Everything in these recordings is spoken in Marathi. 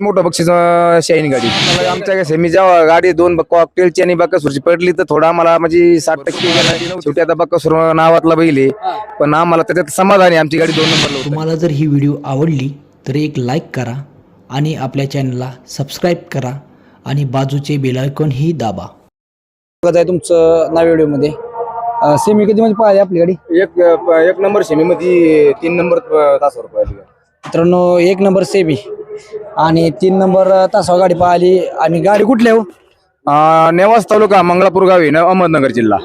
मोठं बक्षीस शाईन गाडी. मला आमच्या काय सेमी जेव्हा गाडी दोन कॉकटेलची आणि बकासूरची पडली तर थोडा मला म्हणजे साठ टक्के शेवटी आता बकासूर नावातला बैल आहे. पण आम्हाला त्याच्यात समाधान आहे आमची गाडी दोन नंबरला तुम्हाला जर ही व्हिडिओ आवडली तर एक लाईक करा आणि आपल्या चॅनलला सबस्क्राईब करा आणि बाजूचे बेलायकॉन ही दाबा. स्वागत आहे तुमचं नाव व्हिडिओमध्ये. सेमी कधी मध्ये पाहिजे आपली गाडी? एक एक नंबर सेमी मध्ये तीन नंबर तासावर पाहिजे मित्रांनो एक नंबर सेमी आणि तीन नंबर तासावर गाडी पाहिली. आणि गाडी कुठली आहे हो? अं, नेवास तालुका मंगळापूर गाव ना अहमदनगर जिल्हा.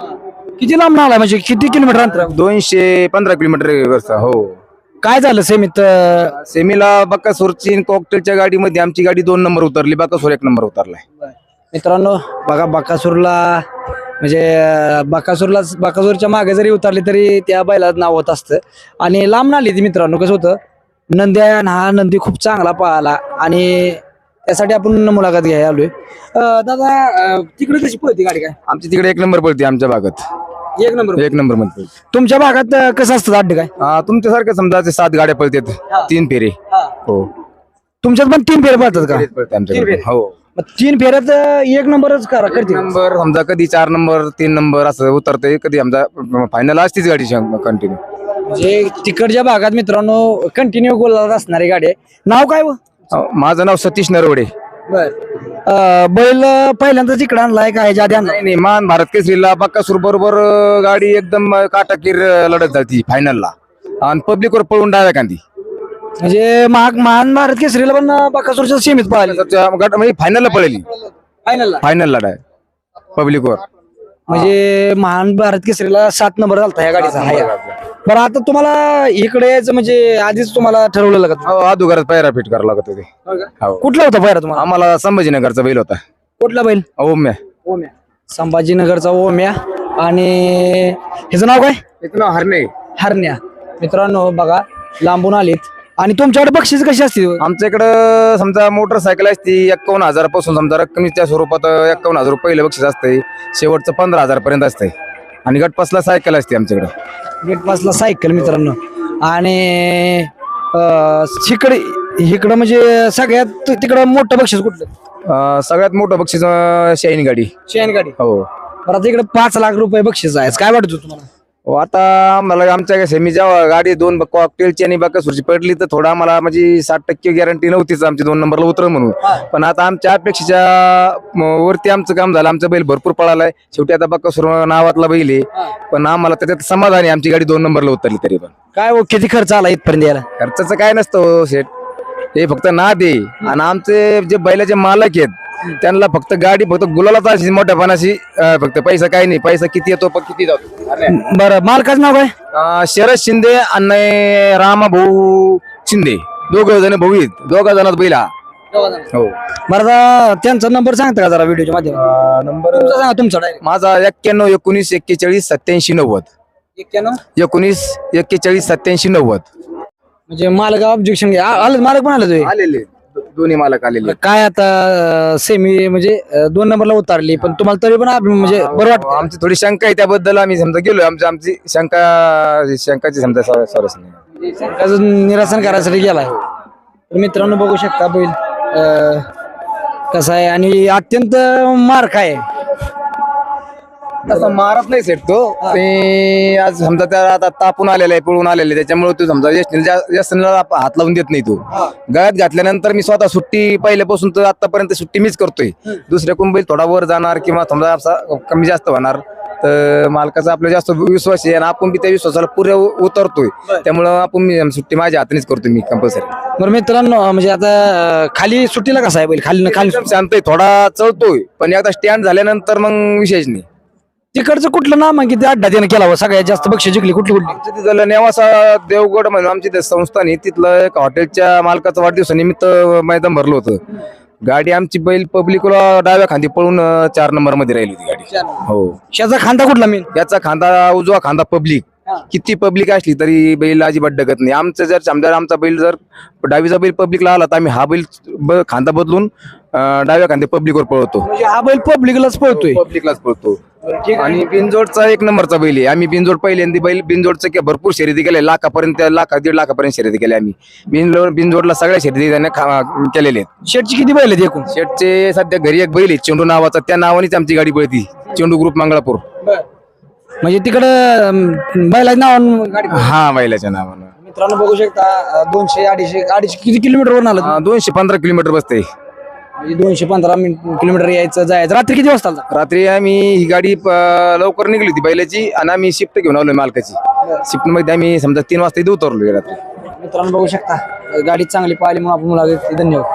किती लांब आला म्हणजे किती किलोमीटर अंतर? दोनशे पंधरा किलोमीटर वरचा हो. काय झालं सेमीत अं, सेमीला बकासूरची कॉकटेलच्या गाडीमध्ये आमची गाडी दोन नंबर उतरली बकासूर एक नंबर उतरलाय. मित्रांनो बघा बकासूरला म्हणजे अं, बकासूरला बकासूरच्या मागे जरी उतरली तरी त्या बैला नाव होत असतं. आणि लांब नाली ती मित्रांनो कसं होतं? नंद्या आणि हा नंदी खूप चांगला पळाला आणि त्यासाठी आपण मुलाखत घ्यायला आलोय. अं, दादा अं, तिकडे कशी पळते गाडी काय? आमची तिकडे एक नंबर पडते आमच्या भागात. एक नंबर एक नंबरमध्ये पळते. तुमच्या भागात अं, कसं असतं अड्डे काय? तुमच्यासारखं समजा ते सात गाड्या पळतात तीन फेरे. हो. तुमच्यात पण तीन फेरे पळतात का? पळते आमच्याकडे. हो. मग तीन फेऱ्यात एक नंबरच करा करते का? नंबर समजा कधी चार नंबर तीन नंबर असं उतरते कधी आमचा फायनल असतीच गाडी कंटिन्यू म्हणजे तिकडच्या भागात मित्रांनो कंटिन्यू गोलात असणारी गाडी आहे. नाव काय व? माझं नाव सतीश नरवडे. अं, बैल पहिल्यांदाच इकडे आणलाय का? ह्याच्या आधी आणलाय? नाही नाही मान भारत केसरीला बक्कासूर बरोबर अं, गाडी एकदम अं, काटाकीर अं, लढत झाली फायनलला आणि पब्लिकवर पळून डाव्या कांदी. म्हणजे महाग महान भारत केसरीला पण बकासूरच्या सीमित पाहिले म्हणजे फायनलला पळली. फायनलला फायनलला डाय. पब्लिकवर म्हणजे महान भारत केसरीला सात नंबर झालता या गाडीचा. हा या. बरं आता तुम्हाला इकडे यायचं म्हणजे आधीच तुम्हाला ठरवलेलं का हो अधोघरात पायरा फिट करावं लागत होते. हो. कुठला होता पहिला तुम्हाला? आम्हाला संभाजीनगरचा बैल होता. कुठला बैल? ओम्या. ओम्या. संभाजीनगरचा ओम्या आणि ह्याचं नाव काय? हरणे. हरण्या. मित्रांनो बघा लांबून आलीत. आणि तुमच्याकडे बक्षीस कशी असते? आमच्या इकडं समजा मोटरसायकल असती एक्कावन्न हजारपासून समजा रक्कमीच्या स्वरूपात एक्कावन्न हजार रुपये पहिलं बक्षीस असतंय शेवटचं पंधरा हजार पर्यंत असतंय आणि गटपासला सायकल असते आमच्याकडं. गेट पासला सायकल मित्रांनो. आणि इकडे इकडं म्हणजे सगळ्यात तिकडं मोठं बक्षीस कुठलं? सगळ्यात मोठं बक्षीस शाईन गाडी. शेण गाडी. हो. बरं आता इकडे पाच लाख रुपये बक्षीस आहे काय वाटतं तुम्हाला? आता आम्हाला आमच्या सेमी जेव्हा गाडी दोन कॉकटेलची आणि बकासूरची पडली तर थोडा आम्हाला म्हणजे साठ टक्के गॅरंटी नव्हतीच आमची दोन नंबरला उतर म्हणून. पण आता आमच्या अपेक्षेच्या म, वरती आमचं काम झालं आमचा बैल भरपूर पळालाय. शेवटी आता बकासूर नावातला बैल आहे. पण आम्हाला त्याच्यात समाधान आहे आमची गाडी दोन नंबरला उतरली तरी पण. काय हो किती खर्च आला इथपर्यंत यायला? खर्चाचं काय नसतं हो, शेठ. हे फक्त नाद आहे. आणि आमचे जे बैलाचे मालक आहेत त्यांना फक्त गाडी फक्त गुलालाच अशी मोठ्यापणाशी अं, फक्त पैसा काही नाही पैसा किती येतो पण किती जातो. बरं मालकाचं नाव काय? अं, शरद शिंदे आणि रामा भाऊ शिंदे. दोघ जण भाऊ आहेत. दोघा जणात बैला हो. बरं आता त्यांचा नंबर सांगता का जरा व्हिडिओच्या नंबर तुमचा सांगा तुमचा डायरेक्ट माझा एक्क्याण्णव एकोणीस एक्केचाळीस सत्याऐंशी नव्वद. एक्क्याण्णव? एकोणीस एक्केचाळीस सत्याऐंशी नव्वद. म्हणजे मालक ऑब्जेक्शन घ्या. आलं मालक पण आलं तुम्ही आलेले. दोन्ही मालक आलेले काय आता सेमी म्हणजे अं, दोन नंबरला उतारली पण तुम्हाला तरी पण म्हणजे बरं वाटतं. आमची थोडी शंका आहे त्याबद्दल आम्ही समजा गेलो आमची आमची शंका शंकाची समजा सर- सरस नाही. त्याचं निरासन करायसाठी गेलाय. तर मित्रांनो बघू शकता बैल अं, कसा आहे. आणि अत्यंत मार्क आहे. तसं मारत नाही सेट तो. ते आज समजा त्या आता तापून आलेला आहे पळून आलेला आहे. त्याच्यामुळे तो समजा यशनीला हात लावून देत नाही तो. गळ्यात घातल्यानंतर मी स्वतः सुट्टी पहिल्यापासून तर आतापर्यंत सुट्टी मीच करतोय. दुसऱ्या कोण बैल थोडा वर जाणार किंवा समजा असा कमी जास्त होणार तर मालकाचा आपला जास्त विश्वास आहे आणि आपण बी त्या विश्वासाला पुरे उतरतोय. त्यामुळं आपण मी सुट्टी माझ्या हातानेच करतोय मी कंपल्सरी बरं मित्रांनो म्हणजे आता खाली सुट्टीला कसा आहे बैल? खाली खाली शांत आहे थोडा चळतोय पण एकदा स्टँड झाल्यानंतर मग विशेष नाही. तिकडचं कुठलं नाम आहे? की ते अड्डा त्यानं केला हो? सगळ्यात जास्त बक्षीस जिंकली. कुठली कुठली? आमच्या तिथलं नेवासा देवगड म्हणून आमची ते संस्थान आहे तिथलं एक हॉटेलच्या मालकाचा वाढदिवसानिमित्त मैदान भरलं होतं. गाडी आमची बैल पब्लिकला डाव्या खांदी पळून अं, चार नंबरमध्ये राहिली होती गाडी. हो. शेजा खांदा कुठला मी याचा खांदा उजवा खांदा पब्लिक. किती पब्लिक असली तरी बैल अजिबात डगत नाही. आमचं जर समजा आमचा बैल जर डावीचा बैल पब्लिकला आला तर आम्ही हा बैल ब- खांदा बदलून अं, डाव्या खांदे पब्लिकवर पळवतो म्हणजे हा बैल पब्लिकलाच पळतोय. पब्लिकलाच पळतो. आणि बिनजोडचा एक नंबरचा बैल आहे. आम्ही बिनजोड पहिल्यांदा बैल बिनजोडचं की भरपूर शर्यती केल्या. लाखापर्यंत लाखा दीड लाखापर्यंत शर्यती केल्या आम्ही. बिनजोड बिनजोडला सगळ्या शर्यती त्याने खा- केलेल्या आहेत. शेटची किती बैल आहेत एकूण? शेटचे सध्या घरी एक बैल आहे चेंडू नावाचा. त्या नावानेच आमची गाडी पळती. चेंडू ग्रुप मंगळापूर. म्हणजे तिकडं बैलाच्या नावानं गाडी हा बैलाच्या नावानं. मित्रांनो बघू शकता अं, दोनशे अडीचशे अडीचशे किती किलोमीटर वर आलं? अं, दोनशे पंधरा किलोमीटर बसते म्हणजे दोनशे पंधरा किलोमीटर यायचं जायचं. रात्री किती वाजता? रात्री आम्ही ही गाडी प- लवकर निघली होती बैलाची आणि आम्ही शिफ्ट घेऊन आलो मालकाची. शिफ्टमध्ये आम्ही समजा तीन वाजता इथे उतरलो रात्री. मित्रांनो बघू शकता. गाडी चांगली पाहिली म्हणून आपण मुलाखत. धन्यवाद.